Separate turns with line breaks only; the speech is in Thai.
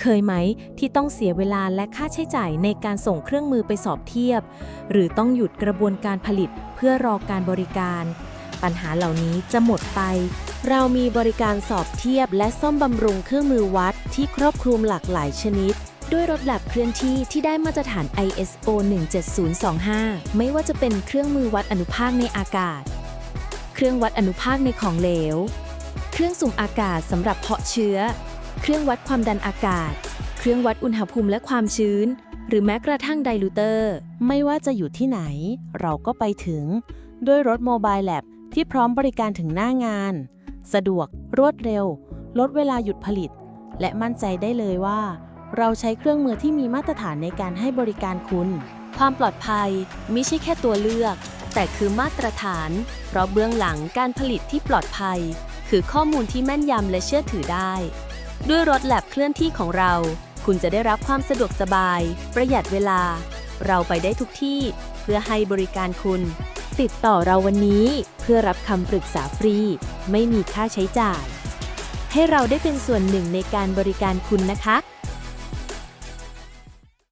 เคยไหมที่ต้องเสียเวลาและค่าใช้จ่ายในการส่งเครื่องมือไปสอบเทียบ หรือต้องหยุดกระบวนการผลิตเพื่อรอการบริการ ปัญหาเหล่านี้จะหมดไป เรามีบริการสอบเทียบและซ่อมบำรุงเครื่องมือวัดที่ครอบคลุมหลากหลายชนิด ด้วยรถแลบเคลื่อนที่ที่ได้มาตรฐาน ISO 17025 ไม่ว่าจะเป็นเครื่องมือวัดอนุภาคในอากาศ เครื่องวัดอนุภาคในของเหลว เครื่องสุ่มอากาศสำหรับเพาะเชื้อ เครื่องวัดความดันอากาศ เครื่องวัดอุณหภูมิและความชื้น หรือแม้กระทั่งไดลูเตอร์
ไม่ว่าจะอยู่ที่ไหน เราก็ไปถึง ด้วยรถโมบายแลบที่พร้อมบริการถึงหน้างาน สะดวก รวดเร็ว ลดเวลาหยุดผลิต และมั่นใจได้เลยว่า เราใช้เครื่องมือที่มีมาตรฐานในการให้บริการคุณ
ความปลอดภัยไม่ใช่แค่ตัวเลือก แต่คือมาตรฐาน เพราะเบื้องหลังการผลิตที่ปลอดภัย คือข้อมูลที่แม่นยำและเชื่อถือได้ ด้วยรถแลบเคลื่อนที่ของเรา คุณจะได้รับความสะดวกสบาย ประหยัดเวลา เราไปได้ทุกที่ เพื่อให้บริการคุณ ติดต่อเราวันนี้เพื่อรับคำปรึกษาฟรี ไม่มีค่าใช้จ่าย ให้เราได้เป็นส่วนหนึ่งในการบริการคุณนะคะ